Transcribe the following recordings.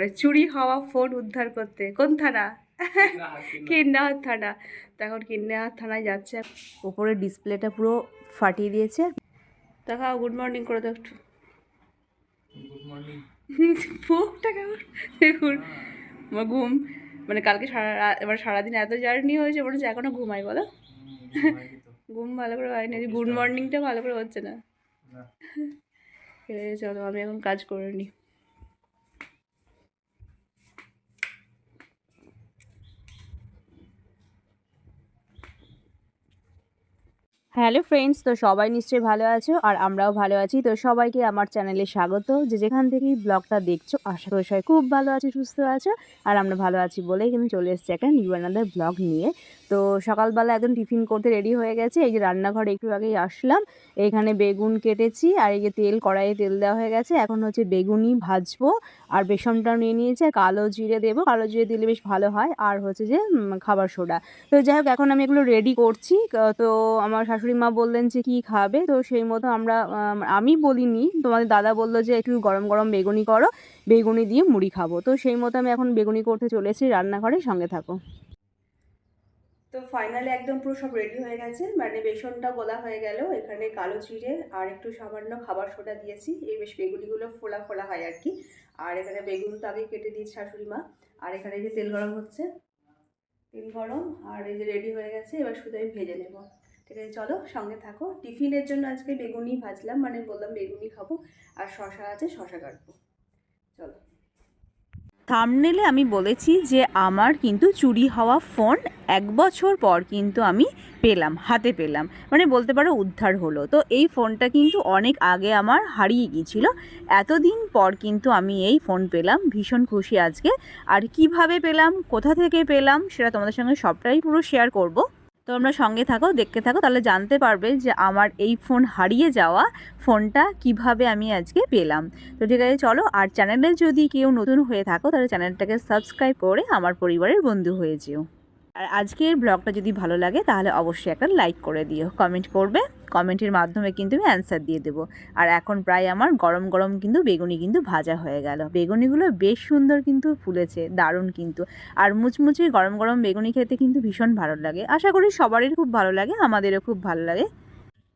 মানে চুরি হওয়া ফোন উদ্ধার করতে। কোন থানা? কিন্নাহার থানা। তো এখন কিন্নাহার থানায় যাচ্ছে। ওপরে ডিসপ্লেটা পুরো ফাটিয়ে দিয়েছে। দেখাও গুড মর্নিং করে দাও একটু। গুড কেমন? দেখুন আমার ঘুম মানে কালকে সারা এবার সারাদিন এত জার্নি হয়েছে মনে হচ্ছে এখনও ঘুমাই বলো। ঘুম ভালো করে হয়নি গুড মর্নিংটা ভালো করে হচ্ছে না। ঠিক চলো আমি এখন কাজ করে নিই হ্যালো ফ্রেন্ডস, তো সবাই নিশ্চয়ই ভালো আছো আর আমরাও ভালো আছি। তো সবাইকে আমার চ্যানেলে স্বাগত। যে যেখান থেকেই ব্লগটা দেখছ, আশা করি সবাই খুব ভালো আছে, সুস্থ আছো, আর আমরা ভালো আছি বলেই কিন্তু চলে এসেছি একটা নিউ ব্লগ নিয়ে। তো সকালবেলা একদম টিফিন করতে রেডি হয়ে গেছে। এই যে রান্নাঘরে একটু আগেই আসলাম। এখানে বেগুন কেটেছি আর এই যে তেল, কড়াইয়ে তেল দেওয়া হয়ে গেছে। এখন হচ্ছে বেগুনি ভাজবো আর বেসনটাও নিয়ে নিয়েছে কালো জিরে দেবো। কালো জিরে দিলে বেশ ভালো হয় আর হচ্ছে যে খাবার সোডা। তো যাই হোক, এখন আমি এগুলো রেডি করছি। তো আমার শাশুড়ি মা বললেন যে, কী খাবে? তো সেই মতো আমরা, আমি বলিনি। তোমাদের দাদা বলল যে, একটু গরম গরম বেগুনি করো। বেগুনি দিয়ে মুড়ি খাব। তো সেই মতো আমি এখন বেগুনি করতে চলেছি রান্নাঘরে। সঙ্গে থাকো। তো ফাইনালি একদম পুরো সব রেডি হয়ে গেছে। মানে বেসনটা গোলা হয়ে গেল এখানে কালো জিরে আর একটু সামান্য খাবার সোডা দিয়েছি। এই বেশ বেগুনিগুলো ফোলা ফোলা হয় আর কি। আর এখানে বেগুন তো আগেই কেটে দিয়েছে শাশুড়ি মা। আর এখানে যে তেল গরম হচ্ছে, তেল গরম। আর এই যে রেডি হয়ে গেছে, এবার শুধু আমি ভেজে নেব। ঠিক আছে, চলো সঙ্গে থাকো। টিফিনের জন্য আজকে বেগুনি ভাজলাম। মানে বললাম বেগুনি খাব। আর শশা আছে শশা কাটবো। চলো। থামনেলে আমি বলেছি যে আমার কিন্তু চুরি হওয়া ফোন এক বছর পর কিন্তু আমি পেলাম, হাতে পেলাম। মানে বলতে পারো উদ্ধার হলো। তো এই ফোনটা কিন্তু অনেক আগে আমার হারিয়ে গিয়েছিল। এতদিন পর কিন্তু আমি এই ফোন পেলাম। ভীষণ খুশি আজকে। আর কীভাবে পেলাম, কোথা থেকে পেলাম, সেটা তোমাদের সঙ্গে সবটাই পুরো শেয়ার করব। তো আমরা সঙ্গে থাকো, দেখতে থাকো, তাহলে জানতে পারবে যে আমার এই ফোন হারিয়ে যাওয়া ফোনটা কীভাবে আমি আজকে পেলাম। তো ঠিক আছে, চলো, আর চ্যানেলে যদি কেউ নতুন হয়ে থাকো, তাহলে চ্যানেলটাকে সাবস্ক্রাইব করে আমার পরিবারের বন্ধু হয়ে যেও। আর আজকের ব্লগটা যদি ভালো লাগে, তাহলে অবশ্যই একটা লাইক করে দিও। কমেন্ট করবে, কমেন্টের মাধ্যমে কিন্তু আমি অ্যান্সার দিয়ে দেবো। আর এখন প্রায় আমার গরম গরম কিন্তু বেগুনি কিন্তু ভাজা হয়ে গেল। বেগুনিগুলো বেশ সুন্দর কিন্তু ফুলেছে, দারুণ কিন্তু। আর মুচমুচে গরম গরম বেগুনি খেতে কিন্তু ভীষণ ভালো লাগে। আশা করি সবারই খুব ভালো লাগে, আমাদেরও খুব ভালো লাগে।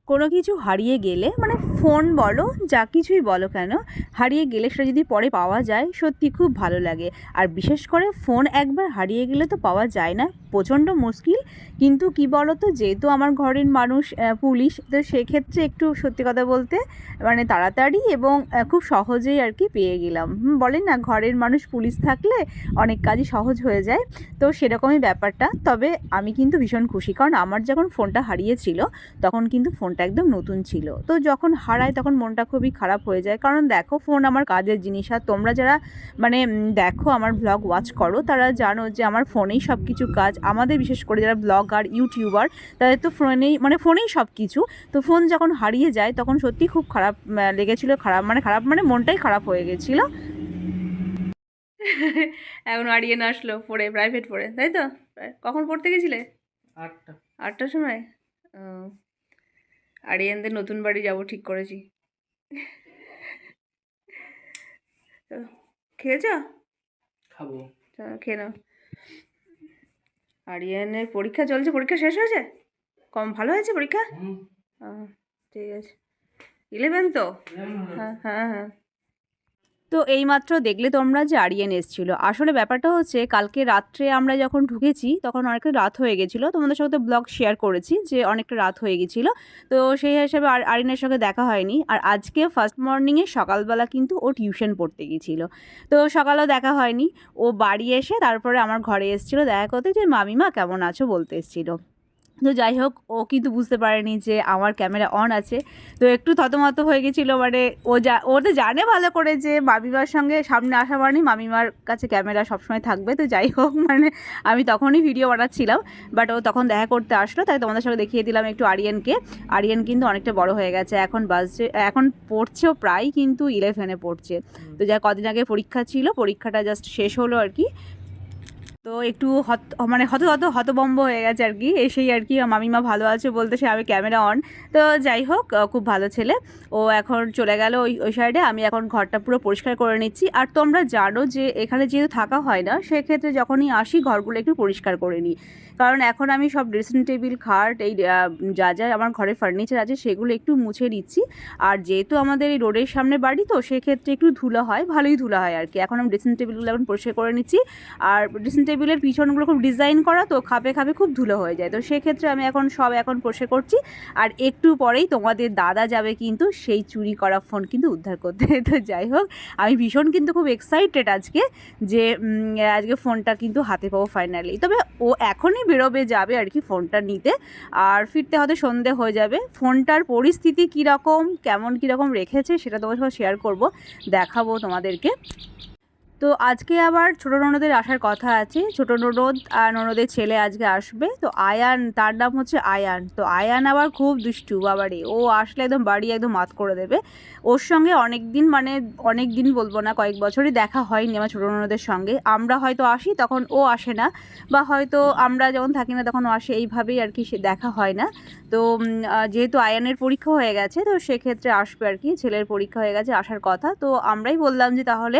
কোনো কিছু হারিয়ে গেলে মানে ফোন বলো, যা কিছুই বলো কেন, হারিয়ে গেলে সেটা যদি পরে পাওয়া যায়, সত্যি খুব ভালো লাগে। আর বিশেষ করে ফোন একবার হারিয়ে গেলে তো পাওয়া যায় না, প্রচণ্ড মুশকিল। কিন্তু কি বলো তো যেহেতু আমার ঘরের মানুষ পুলিশ, তো সেক্ষেত্রে একটু সত্যি কথা বলতে মানে তাড়াতাড়ি এবং খুব সহজেই আর কি পেয়ে গেলাম। বলেন না, ঘরের মানুষ পুলিশ থাকলে অনেক কাজই সহজ হয়ে যায়, তো সেরকমই ব্যাপারটা। তবে আমি কিন্তু ভীষণ খুশি, কারণ আমার যখন ফোনটা হারিয়েছিল, তখন কিন্তু ফোনটা একদম নতুন ছিল। তো যখন হারায় তখন মনটা খুবই খারাপ হয়ে যায়। কারণ দেখো ফোন আমার কাজের জিনিস। আর তোমরা যারা মানে দেখো আমার ব্লগ ওয়াচ করো তারা জানো যে আমার ফোনেই সব কিছু কাজ। আমাদের বিশেষ করে যারা ব্লগার ইউটিউবার তাদের তো ফোনেই মানে ফোনেই সব কিছু তো ফোন যখন হারিয়ে যায় তখন সত্যি খুব খারাপ লেগেছিল খারাপ মানে খারাপ মানে মনটাই খারাপ হয়ে গেছিল। এখন হারিয়ে না আসলো পড়ে প্রাইভেট পড়ে তাই তো? কখন পড়তে গেছিলে? আটটা। আটটার সময়? ও। আরিয়ানদের নতুন বাড়ি যাব ঠিক করেছি। খেয়েছ? খাব। খেয়ে নাও। আরিয়ানের পরীক্ষা চলছে পরীক্ষা শেষ হয়েছে? কম ভালো হয়েছে পরীক্ষা? ঠিক আছে। ইলেভেন তো? হ্যাঁ হ্যাঁ হ্যাঁ। তো এইমাত্র দেখলে তোমরা যে আরিয়ান এসেছিল। আসলে ব্যাপারটা হচ্ছে, কালকে রাত্রে আমরা যখন ঢুকেছি, তখন অনেকটা রাত হয়ে গেছিল। তোমাদের সাথে ব্লগ শেয়ার করেছি যে অনেকটা রাত হয়ে গেছিল। তো সেই হিসাবে আর আরিনের সঙ্গে দেখা হয়নি। আর আজকে ফার্স্ট মর্নিংয়ে সকালবেলা কিন্তু ও টিউশন পড়তে গিয়েছিল তো সকালেও দেখা হয়নি। ও বাড়ি এসে তারপরে আমার ঘরে এসেছিল। দেখা করতে যে, মামিমা, কেমন আছো? বলতে এসেছিল। তো যাই হোক ও কিন্তু বুঝতে পারেনি যে আমার ক্যামেরা অন আছে। তো একটু থতমত হয়ে গেছিল মানে ও যা ও তো জানে ভালো করে যে মামিমার সঙ্গে সামনে আসা মানে মামিমার কাছে ক্যামেরা সবসময় থাকবে। তো যাই হোক মানে আমি তখনই ভিডিও বানাচ্ছিলাম বাট ও তখন দেখা করতে আসলো তাই তোমাদের সঙ্গে দেখিয়ে দিলাম একটু আরিয়ানকে। আরিয়ান কিন্তু অনেকটা বড় হয়ে গেছে এখন বাজছে এখন পড়ছেও প্রায় কিন্তু ইলেভেনে পড়ছে। তো যা কদিন আগে পরীক্ষা ছিল পরীক্ষাটা জাস্ট শেষ হলো আর কি। তো একটু হত মানে হত হত হতবম্ব হয়ে গেছে আর কি। এসেই আর কি, মামিমা ভালো আছে বলতে সে আমি ক্যামেরা অন তো যাই হোক খুব ভালো ছেলে। ও এখন চলে গেল ওই ওই সাইডে আমি এখন ঘরটা পুরো পরিষ্কার করে নিচ্ছি। আর তোমরা জানো যে এখানে যেহেতু থাকা হয় না, সেক্ষেত্রে যখনই আসি, ঘরগুলো একটু পরিষ্কার করে নিই। কারণ এখন আমি সব ড্রেসিং টেবিল খাট, এই যা যা আমার ঘরে ফার্নিচার আছে সেগুলো একটু মুছে নিচ্ছি। আর যেহেতু আমাদের এই রোডের সামনে বাড়ি তো, সেক্ষেত্রে একটু ধুলো হয়, ভালোই ধুলো হয় আর কি। এখন আমি ড্রেসিং টেবিলগুলো এখন পরিষ্কার করে নিচ্ছি। আর ড্রেসিং টেবিলের পিছনগুলো খুব ডিজাইন করা তো, খাপে খাপে খুব ধুলো হয়ে যায়। তো সেক্ষেত্রে আমি এখন সব এখন পরিষ্কার করছি। আর একটু পরেই তোমাদের দাদা যাবে কিন্তু, সেই চুরি করা ফোন কিন্তু উদ্ধার করতে। তো যাই হোক, আমি ভীষণ কিন্তু খুব এক্সাইটেড আজকে যে আজকে ফোনটা কিন্তু হাতে পাবো ফাইনালি তবে ও এখনই বেরোবে, যাবে আর কি ফোনটা নিতে। আর ফিরতে হয়তো সন্ধে হয়ে যাবে। ফোনটার পরিস্থিতি কীরকম, কেমন কীরকম রেখেছে, সেটা তোমার সঙ্গে শেয়ার করব, দেখাবো তোমাদেরকে। তো আজকে আবার ছোটো ননদের আসার কথা আছে। ছোটো ননদ আর ননদের ছেলে আজকে আসবে। তো আয়ান, তার নাম হচ্ছে আয়ান। তো আয়ান আবার খুব দুষ্টু, বাবারে। ও আসলে একদম বাড়ি একদম মাত করে দেবে। ওর সঙ্গে অনেক দিন মানে অনেক দিন বলব না, কয়েক বছরই দেখা হয়নি আমার ছোটো ননদের সঙ্গে। আমরা হয়তো আসি, তখন ও আসে না। বা হয়তো আমরা যখন থাকি না, তখন ও আসে। এইভাবেই আর কি সে দেখা হয় না। তো যেহেতু আয়ানের পরীক্ষা হয়ে গেছে, তো সেক্ষেত্রে আসবে আর কি। ছেলের পরীক্ষা হয়ে গেছে, আসার কথা। তো আমরাই বললাম যে তাহলে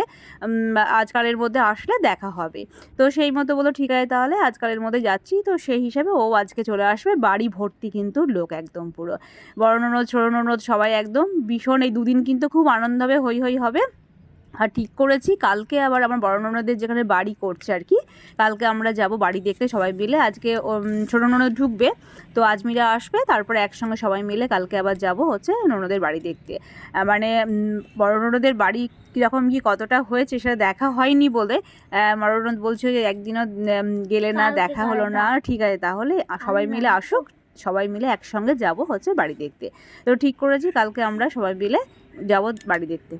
আজকালের মধ্যে আসলে দেখা হবে। তো সেই মতো বলো, ঠিক আছে তাহলে, আজকালের মধ্যে যাচ্ছি। তো সেই হিসাবে ও আজকে চলে আসবে, বাড়ি ভর্তি কিন্তু লোক একদম পুরো। বড় ননদ, ছোট ননদ সবাই একদম ভীষণ, এই দুদিন কিন্তু খুব আনন্দ হবে হই হই হবে। আর ঠিক করেছি কালকে আবার আমার বড় ননদের যেখানে বাড়ি করছে আর কি কালকে আমরা যাব বাড়ি দেখতে সবাই মিলে আজকে ছোটো ননদ ঢুকবে তো আজমিরা আসবে তারপরে একসঙ্গে সবাই মিলে কালকে আবার যাব হচ্ছে ননদের বাড়ি দেখতে। মানে বড় ননদের বাড়ি কীরকম কি কতটা হয়েছে সেটা দেখা হয়নি বলে ননদ বলছে যে একদিনও গেলে না দেখা হলো না ঠিক আছে তাহলে সবাই মিলে আসুক সবাই মিলে একসঙ্গে যাব হচ্ছে বাড়ি দেখতে। তো ঠিক করেছি কালকে আমরা সবাই মিলে যাব বাড়ি দেখতে।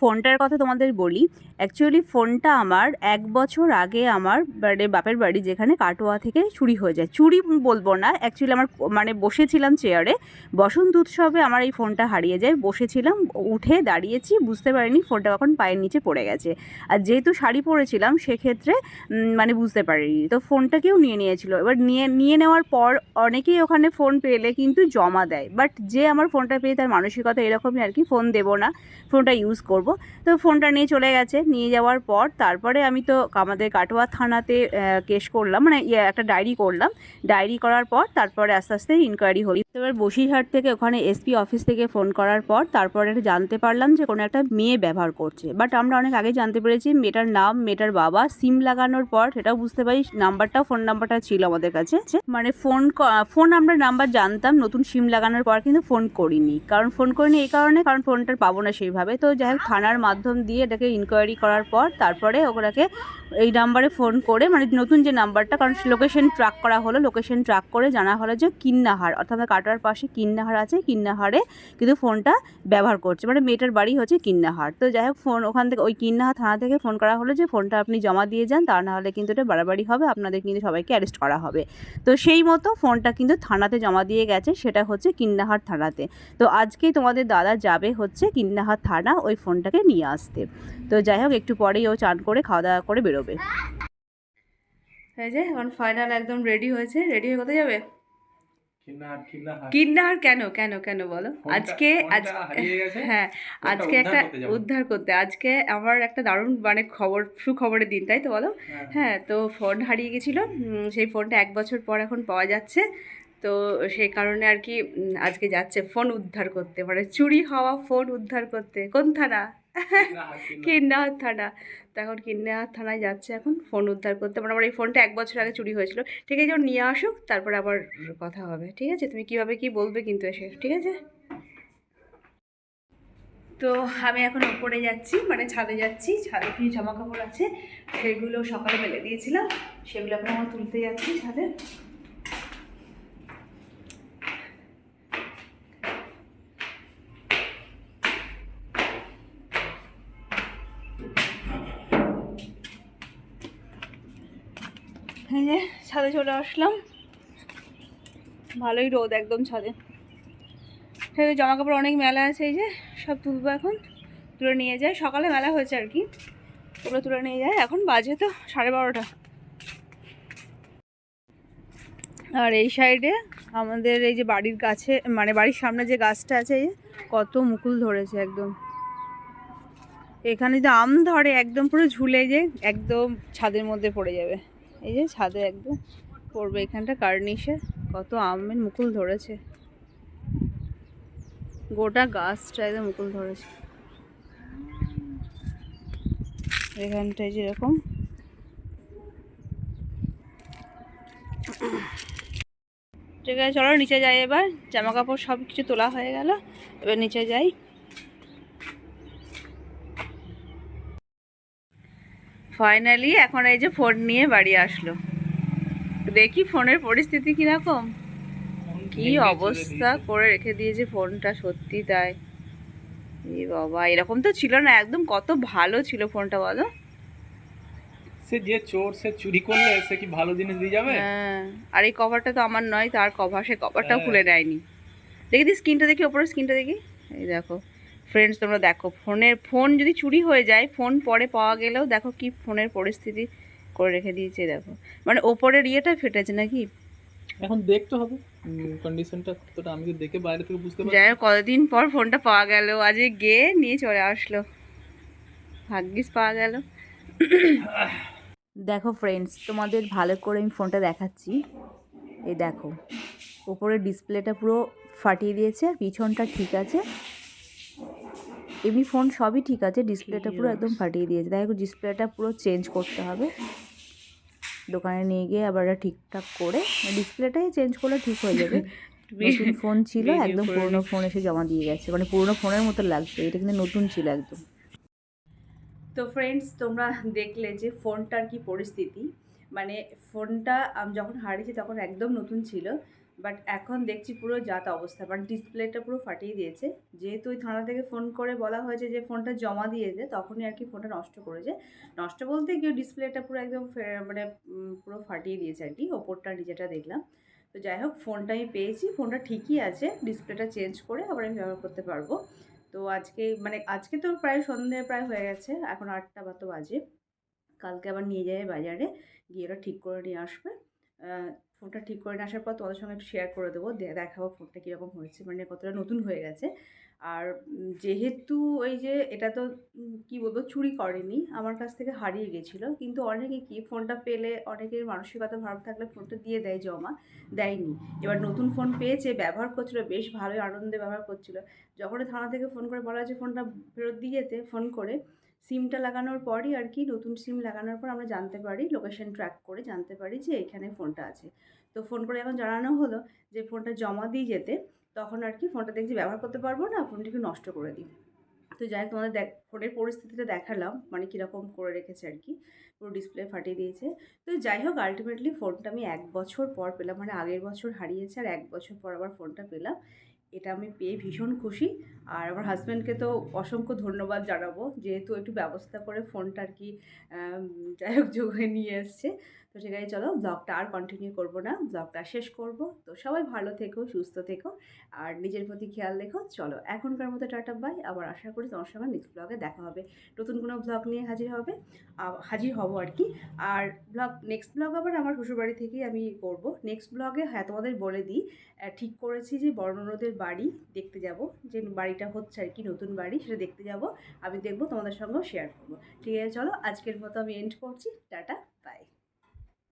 ফোনটার কথা তোমাদের বলি অ্যাকচুয়ালি ফোনটা আমার এক বছর আগে আমার মানে বাপের বাড়ি যেখানে কাটোয়া থেকে চুরি হয়ে যায়। চুরি বলব না অ্যাকচুয়ালি আমার মানে বসেছিলাম চেয়ারে বসন্ত উৎসবে আমার এই ফোনটা হারিয়ে যায়। বসেছিলাম, উঠে দাঁড়িয়েছি, বুঝতে পারিনি ফোনটা কখন পায়ের নিচে পড়ে গেছে। আর যেহেতু শাড়ি পরেছিলাম, সেক্ষেত্রে মানে বুঝতে পারিনি। তো ফোনটা কেউ নিয়ে নিয়েছিল। এবার নিয়ে নিয়ে নেওয়ার পর অনেকেই ওখানে ফোন পেলে কিন্তু জমা দেয়। বাট যে আমার ফোনটা পেয়ে তার মানসিকতা এরকমই আর কি, ফোন দেবো না। ফোনটা ইউজ করব। তো ফোনটা নিয়ে চলে গেছে। নিয়ে যাওয়ার পর তারপরে আমি তো আমাদের কাটোয়া থানাতে কেস করলাম। মানে ইয়ে একটা ডায়েরি করলাম। ডায়েরি করার পর তারপরে আস্তে আস্তে ইনকোয়ারি হলো। এবার বসিরহাট থেকে ওখানে এসপি অফিস থেকে ফোন করার পর তারপরে জানতে পারলাম যে কোনো একটা মেয়ে ব্যবহার করছে। বাট আমরা অনেক আগে জানতে পেরেছি মেয়েটার নাম, মেয়েটার বাবা সিম লাগানোর পর সেটাও বুঝতে পারি, নাম্বারটাও ফোন নাম্বারটা ছিল আমাদের কাছে। মানে ফোন ফোন আমরা নাম্বার জানতাম, নতুন সিম লাগানোর পর কিন্তু ফোন করিনি। কারণ ফোন করিনি এই কারণে, কারণ ফোনটা পাবো না সেইভাবে। তো যাই হোক থানার মাধ্যম দিয়ে এটাকে ইনকোয়ারি করার পর তারপরে ওনাকে এই নাম্বারে ফোন করে মানে নতুন যে নাম্বারটা কারণ লোকেশন ট্র্যাক করা হলো লোকেশন ট্র্যাক করে জানা হলো যে কিন্নাহার, অর্থাৎ কাটার পাশে কিন্নাহার আছে, কিন্নাহারে কিন্তু ফোনটা ব্যবহার করছে। মানে মেয়েটার বাড়ি হচ্ছে কিন্নাহার। তো যাই হোক ফোন ওখান থেকে, ওই কিন্নাহার থানা থেকে ফোন করা হলো যে ফোনটা আপনি জমা দিয়ে যান, তা না হলে কিন্তু এটা বাড়াবাড়ি হবে, আপনাদের কিন্তু সবাইকে অ্যারেস্ট করা হবে। তো সেই মতো ফোনটা কিন্তু থানাতে জমা দিয়ে গেছে, সেটা হচ্ছে কিন্নাহার থানাতে। তো আজকেই তোমাদের দাদা যাবে হচ্ছে কিন্নাহার থানা, ওই ফোনটাকে নিয়ে আসতে। তো যাই হোক একটু পরেই ও চান করে খাওয়া দাওয়া করে বেরোবে। এই যে এখন ফাইনাল একদম রেডি হয়েছে। রেডি হয়ে কোথায় যাবে? কিন্নাহার কেন কেন কেন বলো? আজকে হ্যাঁ আজকে একটা উদ্ধার করতে। আজকে আমার একটা দারুণ মানে খবর সুখবরের দিন তাই তো বলো? হ্যাঁ। হ্যাঁ তো ফোন হারিয়ে গেছিল। সেই ফোনটা এক বছর পর এখন পাওয়া যাচ্ছে। তো সেই কারণে আর কি আজকে যাচ্ছে ফোন উদ্ধার করতে। মানে চুরি হওয়া ফোন উদ্ধার করতে। কোন থানা? কিন্নাহার, থানা। তো এখন কিন্নাহার থানায় যাচ্ছে এখন ফোন উদ্ধার করতে। মানে আমার এই ফোনটা এক বছর আগে চুরি হয়েছিল। ঠিক আছে যখন নিয়ে আসুক তারপরে আবার কথা হবে। ঠিক আছে? তুমি কীভাবে কি বলবে কিন্তু এসে ঠিক আছে? তো আমি এখন উপরে যাচ্ছি মানে ছাদে যাচ্ছি। ছাদে কিছু জামা কাপড় আছে সেগুলো সকালে মেলে দিয়েছিলাম। সেগুলো এখন আমার তুলতে যাচ্ছি ছাদে। এই যে ছাদে চলে আসলাম। ভালোই রোদ একদম ছাদে। সেই জামা কাপড় অনেক মেলা আছে, এই যে সব তুলবো এখন। তুলে নিয়ে যায় সকালে মেলা হয়েছে আর কি। ওগুলো তুলে নিয়ে যায় এখন বাজে তো সাড়ে বারোটা। আর এই সাইডে আমাদের এই যে বাড়ির গাছে মানে বাড়ির সামনে যে গাছটা আছে কত মুকুল ধরেছে একদম। এখানে যদি আম ধরে, একদম পুরো ঝুলে যে একদম ছাদের মধ্যে পড়ে যাবে। এই যে ছাদে একদম পড়বে এখানটা কার্নিশে কত আমের মুকুল ধরেছে। গোটা গাছটা একদম মুকুল ধরেছে। এখানটায় যেরকম। ঠিক আছে, চলো নিচে যাই এবার। জামা কাপড় সব কিছু তোলা হয়ে গেল। এবার নিচে যাই। ফাইনালি এখন এই যে ফোন নিয়ে বাড়ি আসলো। দেখি ফোনের পরিস্থিতি কীরকম? কি অবস্থা করে রেখে দিয়েছে ফোনটা সত্যি তাই। এ বাবা এরকম তো ছিল না একদম কত ভালো ছিল ফোনটা বলো। সে যে চোর সে চুরি করলে সে কি ভালো জিনিস দিয়ে যাবে? হ্যাঁ আর এই কভারটা তো আমার নয় তার কভার সে কভারটাও হ্যাঁ। খুলে দেয়নি। দেখি দি স্ক্রিনটা দেখি ওপরের স্ক্রিনটা দেখি। এই দেখো। ফ্রেন্ডস তোমরা দেখো ফোনের ফোন যদি চুরি হয়ে যায় ফোন পরে পাওয়া গেলেও দেখো কি ফোনের পরিস্থিতি করে রেখে দিয়েছে দেখো। মানে ওপরের ইয়েটা ফেটেছে নাকি? এখন দেখতে হবে কন্ডিশনটা কতটা আমি তো দেখে বাইরে থেকে বুঝতে পারছি। যাই হোক কতদিন পর ফোনটা পাওয়া গেল আজকে গিয়ে নিয়ে চলে আসলো। ভাগ্যিস পাওয়া গেল। দেখো ফ্রেন্ডস তোমাদের ভালো করে আমি ফোনটা দেখাচ্ছি। এই দেখো উপরের ডিসপ্লেটা পুরো ফাটিয়ে দিয়েছে আর পিছনটা ঠিক আছে। এমনি ফোন সবই ঠিক আছে ডিসপ্লেটা পুরো একদম ফাটিয়ে দিয়েছে। দেখো ডিসপ্লেটা পুরো চেঞ্জ করতে হবে। দোকানে নিয়ে গিয়ে আবার ঠিকঠাক করে ডিসপ্লেটাই চেঞ্জ করলে ঠিক হয়ে যাবে। নতুন ফোন ছিল একদম পুরনো ফোন এসে জমা দিয়ে গেছে। মানে পুরনো ফোনের মতো লাগছে এটা কিন্তু নতুন ছিল একদম। তো ফ্রেন্ডস তোমরা দেখলে যে ফোনটার কি পরিস্থিতি। মানে ফোনটা আমি যখন হারিয়েছি তখন একদম নতুন ছিল। বাট এখন দেখছি পুরো যাত অবস্থা। বাট ডিসপ্লেটা পুরো ফাটিয়ে দিয়েছে। যেহেতু ওই থানা থেকে ফোন করে বলা হয়েছে যে ফোনটা জমা দিয়েছে তখনই আর কি ফোনটা নষ্ট করেছে। নষ্ট বলতে গিয়ে ডিসপ্লেটা পুরো একদম মানে পুরো ফাটিয়ে দিয়েছে আর কি। ওপরটা নিচেটা দেখলাম। তো যাই হোক ফোনটা আমি পেয়েছি। ফোনটা ঠিকই আছে। ডিসপ্লেটা চেঞ্জ করে আবার আমি ব্যবহার করতে পারব। তো আজকে মানে আজকে তো প্রায় সন্ধে প্রায় হয়ে গেছে। এখন আটটা বা তো বাজে। কালকে আবার নিয়ে যাবে বাজারে। গিয়ে ওরা ঠিক করে নিয়ে আসবে। ফোনটা ঠিক করে আসার পর তোমাদের সঙ্গে একটু শেয়ার করে দেবো দেখাবো ফোনটা কীরকম হয়েছে মানে কতটা নতুন হয়ে গেছে। আর যেহেতু ওই যে এটা তো কি বলব, চুরি করেনি, আমার কাছ থেকে হারিয়ে গেছিল, কিন্তু অনেকে কি ফোনটা পেলে অনেকের মানসিকতা ভাব থাকলে ফোনটা দিয়ে দেয় জমা, দেয়নি। এবার নতুন ফোন পেয়েছে, ব্যবহার করছিল, বেশ ভালোই আনন্দে ব্যবহার করছিল। যখন থানা থেকে ফোন করে বলা হয়েছে ফোনটা ফেরত দিয়ে যেতে ফোন করে সিমটা লাগানোর পরই আর কি নতুন সিম লাগানোর পর আমরা জানতে পারি লোকেশন ট্র্যাক করে জানতে পারি যে এখানে ফোনটা আছে। তো ফোন করে এখন জানানো হলো যে ফোনটা জমা দিয়ে যেতে, তখন আর কি ফোনটা দেখছি ব্যবহার করতে পারব না ফোনটাকে নষ্ট করে দিই। তো যাই তোমাদের দেখ, ফোনের পরিস্থিতিটা দেখালাম মানে কীরকম করে রেখেছে আর কি পুরো ডিসপ্লে ফাটিয়ে দিয়েছে। তো যাই হোক আলটিমেটলি ফোনটা আমি এক বছর পর পেলাম মানে আগের বছর হারিয়েছে আর এক বছর পর আবার ফোনটা পেলাম। এটা আমি পেয়ে ভীষণ খুশি। আর আমার হাজব্যান্ডকে তো অসংখ্য ধন্যবাদ জানাব। যেহেতু একটু ব্যবস্থা করে ফোনটা আর কি যাই হোক যোগে নিয়ে এসছে। তো আছে চলো ব্লগটা আর কন্টিনিউ করব না ব্লগটা শেষ করব। তো সবাই ভালো থেকো, সুস্থ থেকো, আর নিজের প্রতি খেয়াল রেখো। চলো এখনকার মতো টাটা বাই আবার আশা করি তোমার সঙ্গে নেক্সট ব্লগে দেখা হবে। নতুন কোনো ব্লগ নিয়ে হাজির হবে হাজির হব আর কি। আর ব্লগ নেক্সট ব্লগ আবার আমার শ্বশুরবাড়ি থেকেই আমি করব। নেক্সট ব্লগে হ্যাঁ তোমাদের বলে দিই ঠিক করেছি যে বর্ণনদের বাড়ি দেখতে যাব। যে বাড়িটা হচ্ছে আর কি নতুন বাড়ি, সেটা দেখতে যাব। আমি দেখব, তোমাদের সঙ্গেও শেয়ার করব। ঠিক আছে, চলো আজকের মতো আমি এন্ড করছি। টাটা।